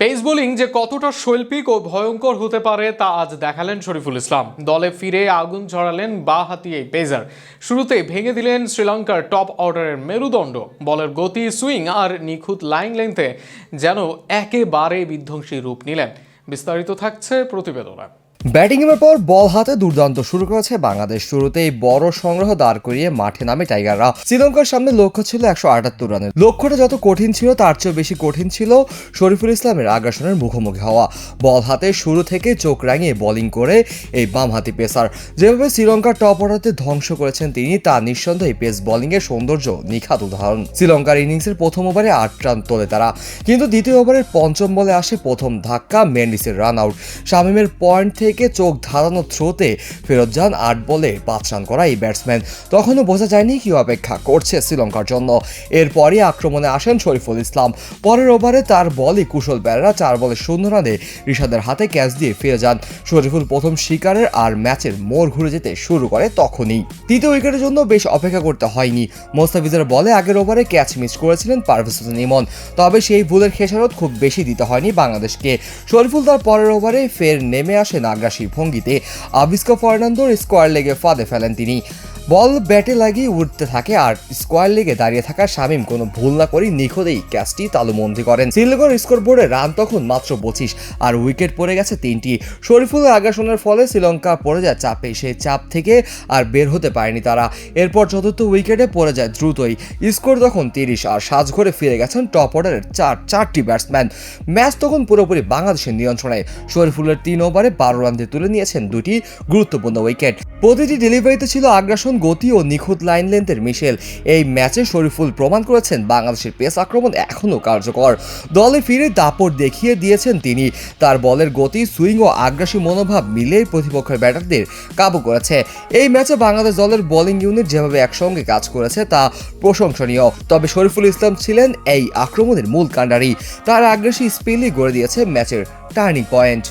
Pace bowling যে কতটা শৈল্পিক ও ভয়ঙ্কর হতে পারে তা আজ দেখালেন শরীফুল ইসলাম। দলে ফিরে আগুন ঝরালেন বা হাতি এই পেসার শুরুতে ভেঙে দিলেন শ্রীলঙ্কার টপ অর্ডারের মেরুদণ্ড। বলের গতি সুইং আর নিখুঁত লাইন লেন্থে যেন একেবারে বিধ্বংসী রূপ নিলেন। বিস্তারিত থাকছে প্রতিবেদনে। ব্যাটিং এর পর বল হাতে দুর্দান্ত শুরু করেছে বাংলাদেশ। শুরুতেই বড় সংগ্রহ দাঁড় করিয়ে মাঠে নামে টাইগাররা। শ্রীলঙ্কার সামনে লক্ষ্য ছিল একশো আটাত্তর রানের। লক্ষ্যটা যত কঠিন ছিল, তার চেয়ে বেশি কঠিন ছিল শরীফুল ইসলামের আগ্রাসনের মুখোমুখি হওয়া। বল হাতে শুরু থেকে চোখ রাঙিয়ে বোলিং করে এই বামহাতি পেসার। যেভাবে শ্রীলঙ্কার টপ অর্ডারতে ধ্বংস করেছেন তিনি, তা নিঃসন্দেহে পেস বোলিং এর সৌন্দর্য নিখাত উদাহরণ। শ্রীলঙ্কার ইনিংসের প্রথম ওভারে আট রান তোলে তারা। কিন্তু দ্বিতীয় ওভারের পঞ্চম বলে আসে প্রথম ধাক্কা মেন্ডিসের রান আউট শামিমের পয়েন্ট থেকে চোখ ধাঁধানো থ্রোতে ফেরত যান আট বলে পাঁচ রান করা এই ব্যাটসম্যান। তখনও বোঝা যায়নি কি অপেক্ষা করছে শ্রীলঙ্কার জন্য। এরপরই আক্রমণে আসেন শরীফুল ইসলাম। পরের ওভারে তার বলই কুশল ব্যারেরা চার বলে শূন্য রানে ঋষাদের হাতে ক্যাচ দিয়ে ফিরে যান। শরীফুল প্রথম শিকারের আর ম্যাচের মোড় ঘুরে যেতে শুরু করে তখনই। তৃতীয় উইকেটের জন্য বেশ অপেক্ষা করতে হয়নি। মোস্তাফিজের বলে আগের ওভারে ক্যাচ মিস করেছিলেন পারভেজ হোসেন ইমন তবে সেই ভুলের খেসারত খুব বেশি দিতে হয়নি বাংলাদেশকে। শরীফুল তার পরের ওভারে ফের নেমে আসেন আগ্রাসী ভঙ্গিতে আবিস্কা ফার্নান্দোর স্কোয়ার লেগে ফাঁদে ফেলেন তিনি। বল ব্যাটে লাগিয়ে উঠতে থাকে আর স্কোয়ার লেগে দাঁড়িয়ে থাকা শামিম। কোনো ভুল না করে নিখোঁজেই ক্যাচটি তালুবন্দি করেন। শ্রীলঙ্কার স্কোর বোর্ডে রান তখন মাত্র পঁচিশ আর উইকেট পড়ে গেছে তিনটি। শরীফুলের আগ্রাসনের ফলে শ্রীলঙ্কা পড়ে যায় চাপে। সেই চাপ থেকে আর বের হতে পারেনি তারা। এরপর চতুর্থ উইকেটে পড়ে যায় দ্রুতই। স্কোর তখন তিরিশ আর সাজঘরে ফিরে গেছেন টপ অর্ডারের চার চারটি ব্যাটসম্যান। ম্যাচ তখন পুরোপুরি বাংলাদেশের নিয়ন্ত্রণে। শরীফুলের তিন ওভারে বারো রান দিয়ে তুলে নিয়েছেন দুটি গুরুত্বপূর্ণ উইকেট। প্রতিটি ডেলিভারিতে ছিল আগ্রাসন গতি ও নিখুঁত লাইন লেন্থের মিশেল এই ম্যাচে শরীফুল প্রমাণ করেছেন বাংলাদেশের পেস আক্রমণ এখনও কার্যকর। দলে ফিরে দাপট দেখিয়ে দিয়েছেন তিনি। তার বলের গতি সুইং ও আগ্রাসী মনোভাব মিলেই প্রতিপক্ষের ব্যাটারদের কাবু করেছে। এই ম্যাচে বাংলাদেশ দলের বোলিং ইউনিট যেভাবে একসঙ্গে কাজ করেছে তা প্রশংসনীয়। তবে শরীফুল ইসলাম ছিলেন এই আক্রমণের মূল কাণ্ডারি। তার আগ্রাসী স্পেলই গড়ে দিয়েছে ম্যাচের টার্নিং পয়েন্ট